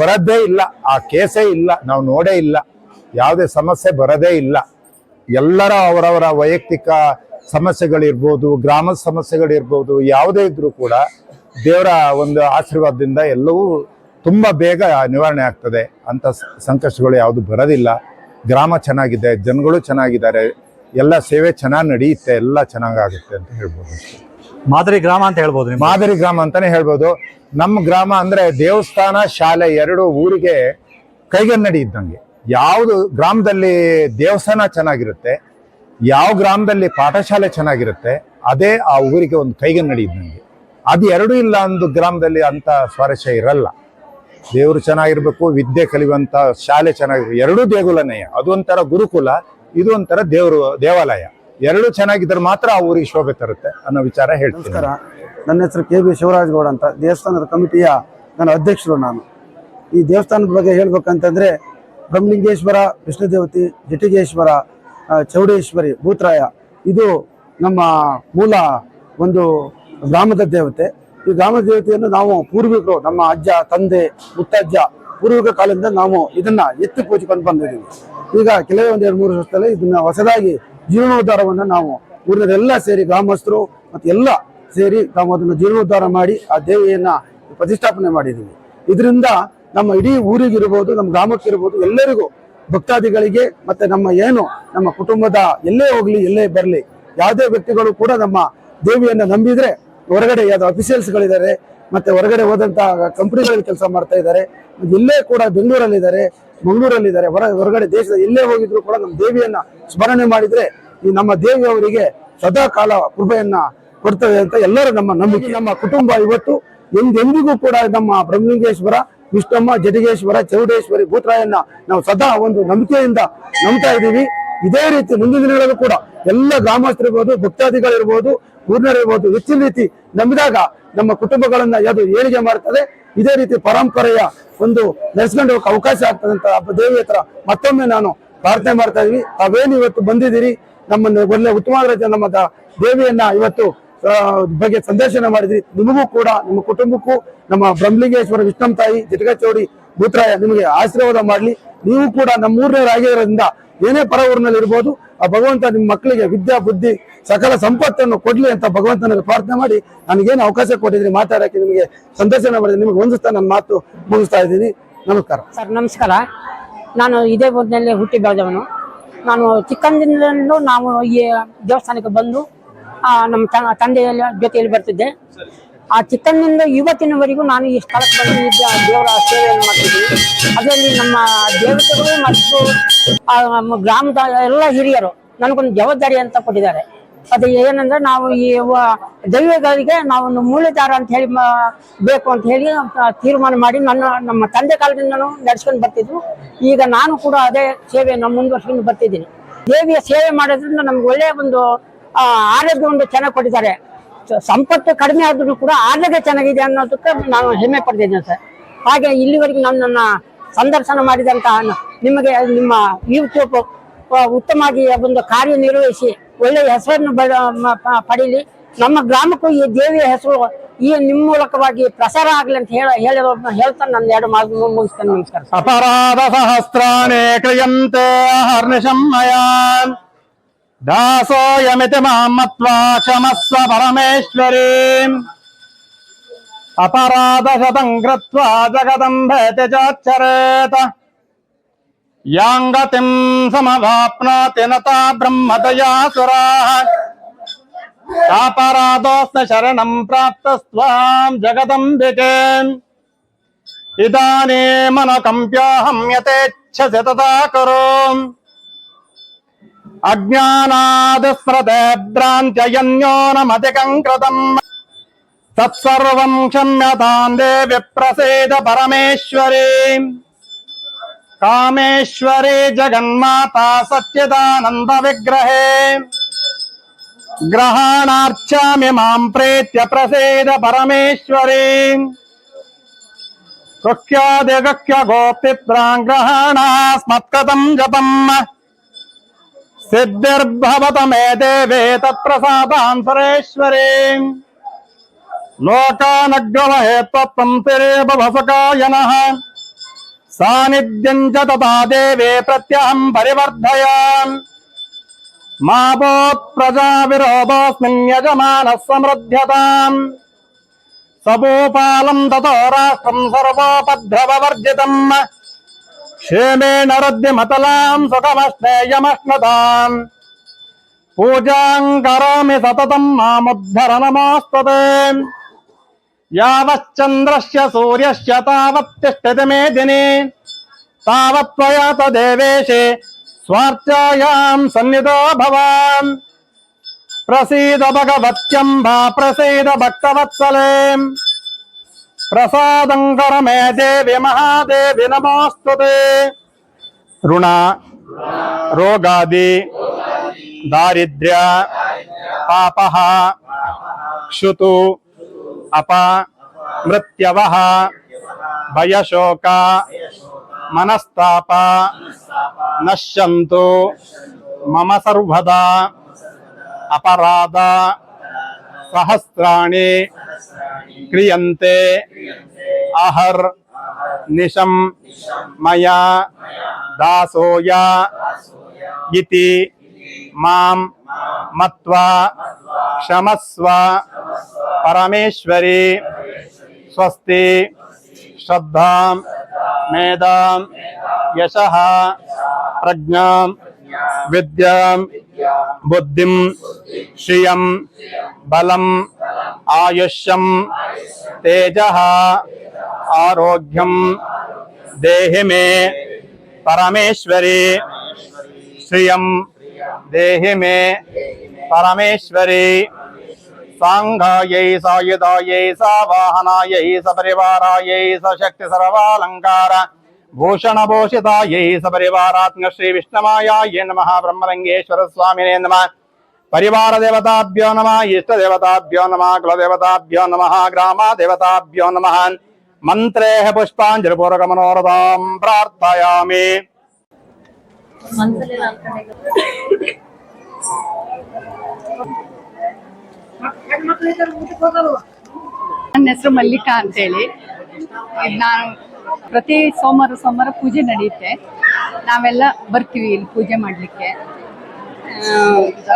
ಬರದೇ ಇಲ್ಲ, ಆ ಕೇಸೇ ಇಲ್ಲ, ನಾವು ನೋಡೇ ಇಲ್ಲ. ಯಾವುದೇ ಸಮಸ್ಯೆ ಬರದೇ ಇಲ್ಲ. ಎಲ್ಲರ ಅವರವರ ವೈಯಕ್ತಿಕ ಸಮಸ್ಯೆಗಳಿರ್ಬೋದು ಗ್ರಾಮದ ಸಮಸ್ಯೆಗಳಿರ್ಬೋದು ಯಾವುದೇ ಇದ್ರೂ ಕೂಡ ದೇವರ ಒಂದು ಆಶೀರ್ವಾದದಿಂದ ಎಲ್ಲವೂ ತುಂಬ ಬೇಗ ನಿವಾರಣೆ ಆಗ್ತದೆ ಅಂತ ಸಂಕಷ್ಟಗಳು ಯಾವುದು ಬರೋದಿಲ್ಲ. ಗ್ರಾಮ ಚೆನ್ನಾಗಿದೆ ಜನಗಳು ಚೆನ್ನಾಗಿದ್ದಾರೆ ಎಲ್ಲ ಸೇವೆ ಚೆನ್ನಾಗಿ ನಡೆಯುತ್ತೆ ಎಲ್ಲ ಚೆನ್ನಾಗಾಗುತ್ತೆ ಅಂತ ಹೇಳ್ಬೋದು ಮಾದರಿ ಗ್ರಾಮ ಅಂತ ಹೇಳ್ಬೋದು. ಮಾದರಿ ಗ್ರಾಮ ಅಂತಾನೆ ಹೇಳ್ಬೋದು. ನಮ್ಮ ಗ್ರಾಮ ಅಂದ್ರೆ ದೇವಸ್ಥಾನ ಶಾಲೆ ಎರಡು ಊರಿಗೆ ಕೈಗನ್ನಡಿ ಇದ್ದಂಗೆ. ಯಾವುದು ಗ್ರಾಮದಲ್ಲಿ ದೇವಸ್ಥಾನ ಚೆನ್ನಾಗಿರುತ್ತೆ ಯಾವ ಗ್ರಾಮದಲ್ಲಿ ಪಾಠಶಾಲೆ ಚೆನ್ನಾಗಿರುತ್ತೆ, ಅದೇ ಆ ಊರಿಗೆ ಒಂದು ಕೈಗನ್ನಡಿ ನನಗೆ ಅದು ಎರಡೂ ಇಲ್ಲ ಒಂದು ಗ್ರಾಮದಲ್ಲಿ ಅಂತ ಸ್ವಾರಸ್ಯ ಇರಲ್ಲ. ದೇವರು ಚೆನ್ನಾಗಿರ್ಬೇಕು, ವಿದ್ಯೆ ಕಲಿಯುವಂತ ಶಾಲೆ ಚೆನ್ನಾಗಿರ್ಬೇಕು. ಎರಡೂ ದೇಗುಲನೇ. ಅದು ಒಂಥರ ಗುರುಕುಲ, ಇದು ಒಂಥರ ದೇವರು, ದೇವಾಲಯ. ಎರಡು ಚೆನ್ನಾಗಿದ್ರೆ ಮಾತ್ರ ಆ ಊರಿಗೆ ಶೋಭೆ ತರುತ್ತೆ ಅನ್ನೋ ವಿಚಾರ ಹೇಳ್ತೀನಿ. ನನ್ನ ಹೆಸರು ಕೆ ಬಿ ಶಿವರಾಜ್ ಗೌಡ ಅಂತ. ದೇವಸ್ಥಾನದ ಕಮಿಟಿಯ ನನ್ನ ಅಧ್ಯಕ್ಷರು ನಾನು. ಈ ದೇವಸ್ಥಾನದ ಬಗ್ಗೆ ಹೇಳ್ಬೇಕಂತಂದ್ರೆ ಬ್ರಹ್ಮಲಿಂಗೇಶ್ವರ ವಿಷ್ಣು ದೇವತಿ ಜಟಿಗೇಶ್ವರ ಚೌಡೇಶ್ವರಿ ಭೂತ್ರಾಯ. ಇದು ನಮ್ಮ ಮೂಲ ಒಂದು ಗ್ರಾಮದ ದೇವತೆ. ಈ ಗ್ರಾಮದ ದೇವತೆಯನ್ನು ನಾವು ಪೂರ್ವಿಕರು, ನಮ್ಮ ಅಜ್ಜ, ತಂದೆ, ಮುತ್ತಜ್ಜ, ಪೂರ್ವಿಕ ಕಾಲದಿಂದ ನಾವು ಇದನ್ನ ಎತ್ತಿ ಪೂಜಿಕೊಂಡು ಬಂದಿದ್ದೀವಿ. ಈಗ ಕೆಲವೇ ಒಂದ್ ಎರಡು, ಮೂರು ವರ್ಷದಲ್ಲಿ ಇದನ್ನ ಹೊಸದಾಗಿ ಜೀರ್ಣೋದ್ಧಾರವನ್ನು ನಾವು ಊರಿನರೆಲ್ಲ ಸೇರಿ ಗ್ರಾಮಸ್ಥರು ಮತ್ತೆ ಎಲ್ಲ ಸೇರಿ ನಾವು ಅದನ್ನು ಜೀರ್ಣೋದ್ಧಾರ ಮಾಡಿ ಆ ದೇವಿಯನ್ನ ಪ್ರತಿಷ್ಠಾಪನೆ ಮಾಡಿದ್ದೀವಿ. ಇದರಿಂದ ನಮ್ಮ ಇಡೀ ಊರಿಗಿರ್ಬೋದು, ನಮ್ಮ ಗ್ರಾಮಕ್ಕಿರ್ಬೋದು ಎಲ್ಲರಿಗೂ ಭಕ್ತಾದಿಗಳಿಗೆ ಮತ್ತೆ ನಮ್ಮ ಏನು ನಮ್ಮ ಕುಟುಂಬದ ಎಲ್ಲೇ ಹೋಗ್ಲಿ, ಎಲ್ಲೇ ಬರಲಿ, ಯಾವುದೇ ವ್ಯಕ್ತಿಗಳು ಕೂಡ ನಮ್ಮ ದೇವಿಯನ್ನ ನಂಬಿದ್ರೆ ಹೊರಗಡೆ ಯಾವ್ದು ಅಫಿಷಿಯಲ್ಸ್ ಗಳಿದ್ದಾರೆ, ಮತ್ತೆ ಹೊರಗಡೆ ಹೋದಂತ ಕಂಪ್ನಿಗಳಲ್ಲಿ ಕೆಲಸ ಮಾಡ್ತಾ ಇದ್ದಾರೆ, ಇಲ್ಲೇ ಕೂಡ ಬೆಂಗಳೂರಲ್ಲಿ ಇದ್ದಾರೆ ಮಂಗಳೂರಲ್ಲಿ ಇದ್ದಾರೆ ಹೊರ, ಹೊರಗಡೆ ದೇಶದ ಎಲ್ಲೇ ಹೋಗಿದ್ರು ಕೂಡ ನಮ್ಮ ದೇವಿಯನ್ನ ಸ್ಮರಣೆ ಮಾಡಿದ್ರೆ ಈ ನಮ್ಮ ದೇವಿ ಅವರಿಗೆ ಸದಾ ಕಾಲ ಕೃಪೆಯನ್ನ ಕೊಡ್ತದೆ ಅಂತ ಎಲ್ಲರೂ ನಮ್ಮ ನಂಬಿಕೆ. ನಮ್ಮ ಕುಟುಂಬ ಇವತ್ತು ಎಂದೆಂದಿಗೂ ಕೂಡ ನಮ್ಮ ಬ್ರಹ್ಮಲಿಂಗೇಶ್ವರ ವಿಷ್ಣಮ್ಮ ಜಡಿಗೇಶ್ವರ ಚೌಡೇಶ್ವರಿ ಭೂತರಾಯನ್ನ ನಾವು ಸದಾ ಒಂದು ನಂಬಿಕೆಯಿಂದ ನಂಬ್ತಾ ಇದ್ದೀವಿ. ಇದೇ ರೀತಿ ಮುಂದಿನ ದಿನಗಳಲ್ಲೂ ಕೂಡ ಎಲ್ಲ ಗ್ರಾಮಸ್ಥರಿರ್ಬೋದು, ಭಕ್ತಾದಿಗಳಿರ್ಬೋದು ಪೂರ್ಣರಿರ್ಬೋದು ಹೆಚ್ಚಿನ ರೀತಿ ನಂಬಿದಾಗ ನಮ್ಮ ಕುಟುಂಬಗಳನ್ನ ಅದು ಏಳಿಗೆ ಮಾಡ್ತದೆ ಇದೇ ರೀತಿ ಪರಂಪರೆಯ ಒಂದು ನಡೆಸ್ಕೊಂಡು ಹೋಗಕ್ಕೆ ಅವಕಾಶ ಆಗ್ತದೆ ಅಂತ ದೇವಿ ಹತ್ರ ಮತ್ತೊಮ್ಮೆ ನಾನು ಪ್ರಾರ್ಥನೆ ಮಾಡ್ತಾ ಇದೀವಿ ತಾವೇನು ಇವತ್ತು ಬಂದಿದ್ದೀರಿ? ನಮ್ಮನ್ನು ಒಳ್ಳೆ ಉತ್ತಮವಾದ ನಮ್ಮ ದೇವಿಯನ್ನ ಇವತ್ತು ಬಗ್ಗೆ ಸಂದರ್ಶನ ಮಾಡಿದ್ರಿ ನಿಮಗೂ ಕೂಡ, ನಿಮ್ಮ ಕುಟುಂಬಕ್ಕೂ ನಮ್ಮ ಬ್ರಹ್ಮಲಿಂಗೇಶ್ವರ ವಿಷ್ಣಂ ತಾಯಿ ಜಟಗಚೌಡಿ ಭೂತರಾಯ ನಿಮಗೆ ಆಶೀರ್ವಾದ ಮಾಡಲಿ. ನೀವು ಕೂಡ ನಮ್ಮೂರಿನವರಾಗಿರೋದ್ರಿಂದ ಏನೇ ಪರ ಊರಿನಲ್ಲಿ ಇರ್ಬೋದು, ಆ ಭಗವಂತ ನಿಮ್ಮ ಮಕ್ಕಳಿಗೆ ವಿದ್ಯಾ, ಬುದ್ಧಿ, ಸಕಲ ಸಂಪತ್ತನ್ನು ಕೊಡಲಿ ಅಂತ ಭಗವಂತನಲ್ಲಿ ಪ್ರಾರ್ಥನೆ ಮಾಡಿ ನನಗೇನು ಅವಕಾಶ ಕೊಟ್ಟಿದ್ರಿ ಮಾತಾಡೋಕ್ಕೆ ನಿಮಗೆ ಸಂದರ್ಶನ ಮಾಡಿದ್ರೆ ನಿಮಗೆ ಹೊಂದಿಸ್ತಾ ನನ್ನ ಮಾತು ಮುಗಿಸ್ತಾ ಇದ್ದೀನಿ. ನಮಸ್ಕಾರ. ಸರ್, ನಮಸ್ಕಾರ. ನಾನು ಇದೇ ಊರಿನಲ್ಲಿ ಹುಟ್ಟಿ ಬೆಳೆದವನು. ನಾನು ಚಿಕ್ಕಂದಿನಲ್ಲೂ ನಾವು ಈ ದೇವಸ್ಥಾನಕ್ಕೆ ಬಂದು ನಮ್ಮ ತಂದೆಯ ಜೊತೆಯಲ್ಲಿ ಬರ್ತಿದ್ದೆ. ಆ ಚಿಕ್ಕಂದಿನಿಂದ ಇವತ್ತಿನವರೆಗೂ ನಾನು ಈ ಸ್ಥಳಕ್ಕೆ ಬಂದು ಇದ್ದ ದೇವರ ಸೇವೆಯನ್ನು ಮಾಡ್ತಿದ್ದೀನಿ ಅದರಲ್ಲಿ ನಮ್ಮ ದೇವತೆಗಳು ಮತ್ತು ಗ್ರಾಮದ ಎಲ್ಲ ಹಿರಿಯರು ನನಗೊಂದು ಜವಾಬ್ದಾರಿ ಅಂತ ಕೊಟ್ಟಿದ್ದಾರೆ. ಅದು ಏನಂದ್ರೆ ನಾವು ಈ ದೈವಗಳಿಗೆ ನಾವು ಒಂದು ಮೂಲೆದಾರ ಅಂತ ಹೇಳಿ ಬೇಕು ಅಂತ ಹೇಳಿ ತೀರ್ಮಾನ ಮಾಡಿ ನನ್ನ, ನಮ್ಮ ತಂದೆ ಕಾಲದಿಂದನೂ ನಡೆಸ್ಕೊಂಡು ಬರ್ತಿದ್ರು. ಈಗ ನಾನು ಕೂಡ ಅದೇ ಸೇವೆಯನ್ನು ಮುಂದುವರ್ಸ್ಕೊಂಡು ಬರ್ತಿದ್ದೀನಿ. ದೇವಿಯ ಸೇವೆ ಮಾಡೋದ್ರಿಂದ ನಮ್ಗೆ ಒಳ್ಳೆಯ ಒಂದು ಆರೋಗ್ಯ ಒಂದು ಚೆನ್ನಾಗಿ ಕೊಟ್ಟಿದ್ದಾರೆ. ಸಂಪತ್ತು ಕಡಿಮೆ ಆದ್ರೂ ಕೂಡ ಆರೋಗ್ಯ ಚೆನ್ನಾಗಿದೆ ಅನ್ನೋದಕ್ಕೆ ನಾನು ಹೆಮ್ಮೆ ಪಡ್ತಿದ್ದೇನೆ ಸರ್. ಹಾಗೆ ಇಲ್ಲಿವರೆಗೆ ನನ್ನ ಸಂದರ್ಶನ ಮಾಡಿದಂತಹ ನಿಮಗೆ, ನಿಮ್ಮ ಯೂಟ್ಯೂಬ್ ಉತ್ತಮವಾಗಿ ಒಂದು ಕಾರ್ಯನಿರ್ವಹಿಸಿ ಒಳ್ಳೆಯ ಹೆಸರನ್ನು ಪಡೀಲಿ. ನಮ್ಮ ಗ್ರಾಮಕ್ಕೂ ಈ ದೇವಿಯ ಹೆಸರು ಈ ನಿಮ್ಮ ಮೂಲಕವಾಗಿ ಪ್ರಸಾರ ಆಗಲಿ ಅಂತ ಹೇಳ ಹೇಳಿರೋ ಹೇಳ್ತಾ ನನ್ನ ಎರಡು ಮಾತು ಮುಗಿಸ್ತೇನೆ. ನಮಸ್ಕಾರ. ಅಪರಾಧ ಸಹಸ್ರಾನೇ ಕ್ರಿಯಂತೆ ಹರ್ನಿಶಂ దాసోయమితి మహమ్మత్వా క్షమస్వ పరమేశ్వరీ. అపరాధశతం కృత్వా జగదంభేతి చాచరేత యాంగతిం సమవాప్నోతి నత బ్రహ్మదయాసురా కాపరాధోస్న శరణం ప్రాప్తస్వాం జగదంబికే ఇదానీమనుకంప్యోహం యతేచ్ఛసి తదా కురు. अज्ञाद्रदेद्रांजयन्योनमतिकृतम सत्सर्व क्षम्यता विप्रसेद परमेश्वरी। कामेश्वरी जगन्माता सच्चिदानंद विग्रहे ग्रहाणार्चा मेत प्रसेद परमेश्वरी। कुख्यादिगुख्य गोपिप्रा ग्रहणास्मत्कम जपम। सिद्धिर्भवत मे देवे तत्प्रसादान्तरेश्वरे लोकानग्रमहे त्वत्पन्तिरेवभसकाय नः सान्निध्यम् च तथा देवे प्रत्यहम् परिवर्धय। मा प्रजा प्रजाविरोधोऽस्मिन् यजमानः समृध्यताम् सबोपालम् ततो राष्ट्रम् सर्वोपद्रववर्जितम्। क्षेमेण रद्यमतलाम् सुखमश्नेयमश्नताम् पूजां करोमि सततं मामुद्धर नमोऽस्तुते यावच्चन्द्रस्य सूर्यस्य तावत् तिष्ठति मे दिने। तावत् त्वया तदेवेशे स्वार्चायां सन्निधो भवान्। प्रसीद भगवत्यम्बा, प्रसीद भक्तवत्सले। प्रसाद मे देवी महादेवी ऋण रोगा दारिद्र्य, पाप, क्षुतु, अप, मृत्यव, भयशोक, मनस्ताप नश्यंत मम सर्वदा, अपराध, सहस्राणी क्रियन्ते अहर् निशं मया दासोया इति मां मत्वा क्षमस्व परमेश्वरी स्वस्ति श्रद्धां मेधां यशः प्रज्ञां विद्यां बुद्धिं श्रियं बलम् आयुष्यम, तेज, आरोग्यम, देहि मे परमेश्वरी। श्रिय देहि मे परमेश्वरी। सायुधाई सवाहनाय सपरिवाराय सशक्ति सांघायै सायुधायै सावाहनायै सपरिवारायै सशक्तिसर्वालङ्कार भूषणभूषितायै सपरिवारात्मश्रीविष्णवायाय नमः। ब्रह्मलिङ्गेश्वरस्वामिने नम। ಪರಿವಾರ ದೇವತಾಭ್ಯೋ ನಮಃ ಇಷ್ಟ ದೇವತಾಭ್ಯೋ ನಮಃ ಕುಲ ದೇವತಾಭ್ಯೋ ನಮಃ ಗ್ರಾಮ ದೇವತಾಭ್ಯೋ ನಮಃ. ಮಂತ್ರೇ ಪುಷ್ಪಾಂಜಲಿ ಪೂರ್ವಕ ಮನೋರಥಾಂ ಪ್ರಾರ್ಥಯಾಮಿ. ನನ್ನ ಹೆಸರು ಮಲ್ಲಿಕಾ ಅಂತೇಳಿ. ಹೇಳಿ ನಾನು ಪ್ರತಿ ಸೋಮವಾರ ಸೋಮವಾರ ಪೂಜೆ ನಡೆಯುತ್ತೆ. ನಾವೆಲ್ಲ ಬರ್ತೀವಿ ಇಲ್ಲಿ ಪೂಜೆ ಮಾಡಲಿಕ್ಕೆ.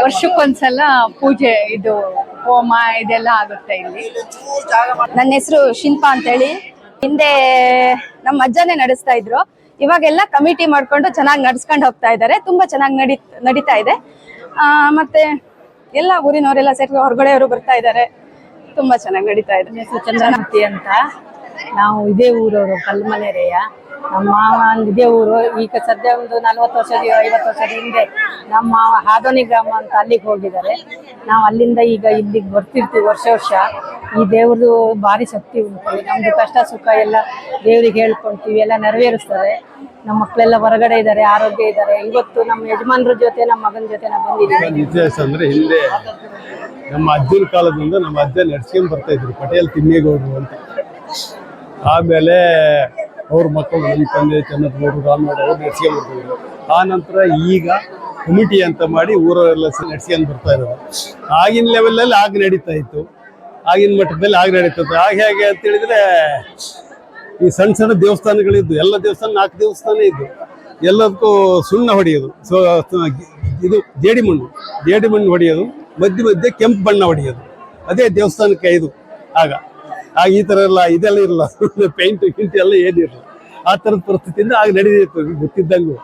ವರ್ಷಕ್ಕೊಂದ್ಸಲ ಪೂಜೆ ಇದು ಹೋಮ ಇದೆಲ್ಲ ಆಗುತ್ತೆ ಇಲ್ಲಿ. ನನ್ನ ಹೆಸರು ಶಿಲ್ಪಾ ಅಂತೇಳಿ. ಹಿಂದೆ ನಮ್ಮ ಅಜ್ಜನೇ ನಡೆಸ್ತಾ ಇದ್ರು. ಇವಾಗೆಲ್ಲ ಕಮಿಟಿ ಮಾಡ್ಕೊಂಡು ಚೆನ್ನಾಗಿ ನಡ್ಸ್ಕೊಂಡು ಹೋಗ್ತಾ ಇದ್ದಾರೆ ತುಂಬಾ ಚೆನ್ನಾಗಿ ನಡಿ ನಡೀತಾ ಇದೆ. ಆ, ಮತ್ತೆ ಎಲ್ಲ ಊರಿನವರೆಲ್ಲ ಸೇರಿ ಹೊರಗಡೆಯವರು ಬರ್ತಾ ಇದ್ದಾರೆ ತುಂಬಾ ಚೆನ್ನಾಗಿ ನಡೀತಾ ಇದೆ. ಹೆಸರು ಚಂದ್ರಮೂರ್ತಿ ಅಂತ. ನಾವು ಇದೇ ಊರವರು ಕಲ್ಮನೆರೆಯ. ನಮ್ಮ ಮಾವ ಇದೇ ಊರು. ಈಗ ಸದ್ಯ ಒಂದು ನಲ್ವತ್ತು ವರ್ಷದ, ಐವತ್ತು ವರ್ಷದ ಹಿಂದೆ ನಮ್ಮ ಮಾವ ಹಾದೋನಿ ಗ್ರಾಮ ಅಂತ ಅಲ್ಲಿಗೆ ಹೋಗಿದ್ದಾರೆ. ನಾವು ಅಲ್ಲಿಂದ ಈಗ ಇಲ್ಲಿಗೆ ಬರ್ತಿರ್ತೀವಿ ವರ್ಷ ವರ್ಷ. ಈ ದೇವ್ರದ್ದು ಭಾರಿ ಶಕ್ತಿ ಉಂಟು. ನಮ್ದು ಕಷ್ಟ, ಸುಖ ಎಲ್ಲ ದೇವ್ರಿಗೆ ಹೇಳ್ಕೊಂತೀವಿ, ಎಲ್ಲ ನೆರವೇರಿಸ್ತಾರೆ ನಮ್ಮ ಮಕ್ಕಳೆಲ್ಲ ಹೊರಗಡೆ ಇದ್ದಾರೆ, ಆರೋಗ್ಯ ಇದ್ದಾರೆ. ಇವತ್ತು ನಮ್ಮ ಯಜಮಾನ್ರ ಜೊತೆ, ನಮ್ಮ ಮಗನ ಜೊತೆ ಬಂದಿದ್ದೀವಿ. ಇತಿಹಾಸ ಹಿಂದೆ ನಮ್ಮ ಅಜ್ಜನ ಕಾಲದಿಂದ ನಮ್ಮ ಅಜ್ಜ ನಡ್ಸ್ಕೊಂಡ್ ಬರ್ತಾ ಇದ್ರು, ಪಟೇಲ್ ತಿಮ್ಮೇಗೌಡರು ಅಂತ. ಆಮೇಲೆ ಅವ್ರ ಮಕ್ಕಳು ನನ್ನ ತಂದೆ ಚನ್ನಪ್ಪಗೌಡರು ರಾಮನಾಡು ಅವ್ರು ನಡ್ಸ್ಕೊಂಡ್ ಆ ನಂತರ ಈಗ ಕಮಿಟಿ ಅಂತ ಮಾಡಿ ಊರವರೆಲ್ಲ ನಡ್ಸ್ಕೊಂಡು ಬರ್ತಾ ಇರೋದು. ಆಗಿನ ಲೆವೆಲಲ್ಲಿ ಆಗ ನಡೀತಾ ಇತ್ತು. ಆಗಿನ ಮಟ್ಟದಲ್ಲಿ ಆಗ ನಡೀತಾ ಇತ್ತು. ಆಗ ಹೇಗೆ ಅಂತ ಹೇಳಿದ್ರೆ, ಈ ಸಣ್ಣ ಸಣ್ಣ ದೇವಸ್ಥಾನಗಳಿದ್ದು, ಎಲ್ಲ ದೇವಸ್ಥಾನ ನಾಲ್ಕು ದೇವಸ್ಥಾನ ಇದ್ದು, ಎಲ್ಲದಕ್ಕೂ ಸುಣ್ಣ ಹೊಡೆಯೋದು. ಸೊ ಇದು ಜೇಡಿ ಮಣ್ಣು ಜೇಡಿ ಮಣ್ಣು ಹೊಡೆಯೋದು, ಮಧ್ಯೆ ಮಧ್ಯೆ ಕೆಂಪು ಬಣ್ಣ ಹೊಡೆಯೋದು. ಅದೇ ದೇವಸ್ಥಾನಕ್ಕೆ ಇದು. ಆಗ ಆಗ ಈ ಥರ ಎಲ್ಲ ಇದೆಲ್ಲ ಇರಲ್ಲ. ಪೇಂಟ್ ಗಿಂಟ್ ಎಲ್ಲ ಏನಿರಲ್ಲ. ಆ ಥರದ ಪರಿಸ್ಥಿತಿಯಿಂದ ಆಗ ನಡೆದಿತ್ತು ಗೊತ್ತಿದ್ದಂಗೂ.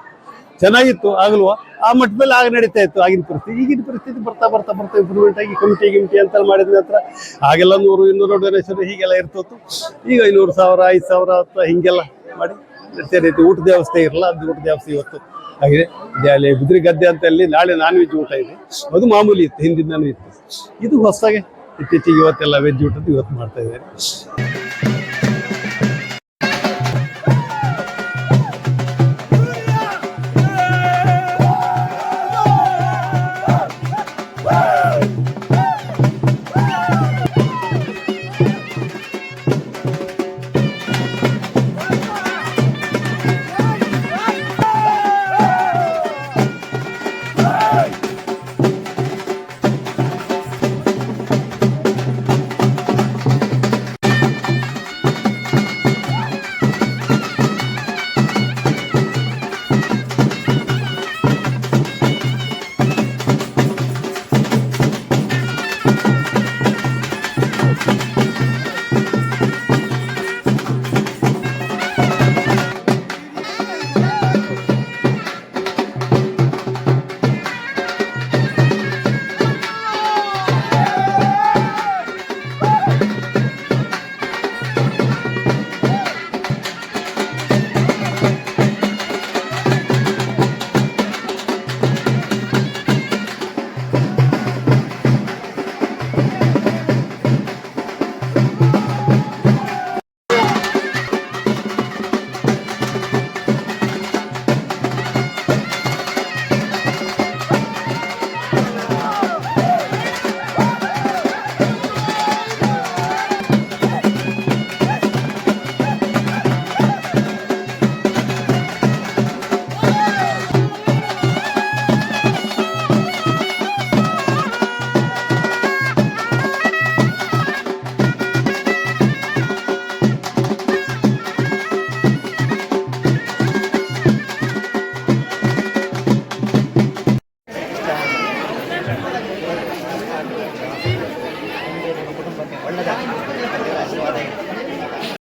ಚೆನ್ನಾಗಿತ್ತು ಆಗಲ್ವಾ. ಆ ಮಟ್ಟದಲ್ಲಿ ಆಗ ನಡೀತಾ ಇತ್ತು ಆಗಿನ ಪರಿಸ್ಥಿತಿ. ಈಗಿನ ಪರಿಸ್ಥಿತಿ ಬರ್ತಾ ಬರ್ತಾ ಬರ್ತಾ ಇಂಪ್ರೂವ್ಮೆಂಟ್ ಆಗಿ ಕಮಿಟಿ ಗಿಮಿಟಿ ಅಂತ ಮಾಡಿದ ನಂತರ ಆಗೆಲ್ಲ ನೂರು, ಇನ್ನೂರು ಡೊನೇಷನ್ ಹೀಗೆಲ್ಲ ಇರ್ತಿತ್ತು. ಈಗ ಐನೂರು ಸಾವಿರ, ಐದು ಸಾವಿರ ಅಥವಾ ಹಿಂಗೆಲ್ಲ ಮಾಡಿ ನಡೀತಾ ರೀತಿ ಊಟದ ವ್ಯವಸ್ಥೆ ಇರಲ್ಲ, ಅದು ಊಟದ ವ್ಯವಸ್ಥೆ ಇವತ್ತು ಹಾಗೆ ಅಲ್ಲಿ ಬಿದ್ರಿ ಗದ್ದೆ ಅಂತ ಅಲ್ಲಿ ನಾಳೆ ನಾನ್ ವೆಜ್ ಊಟ ಇದೆ. ಅದು ಮಾಮೂಲಿ ಇತ್ತು ಹಿಂದಿಂದನೂ ಇತ್ತು. ಇದು ಹೊಸದಾಗೆ ಇತ್ತೀಚೆಗೆ ಇವತ್ತೆಲ್ಲ ವೆಜ್ ಊಟದ್ದು ಇವತ್ತು ಮಾಡ್ತಾ ಇದ್ದಾರೆ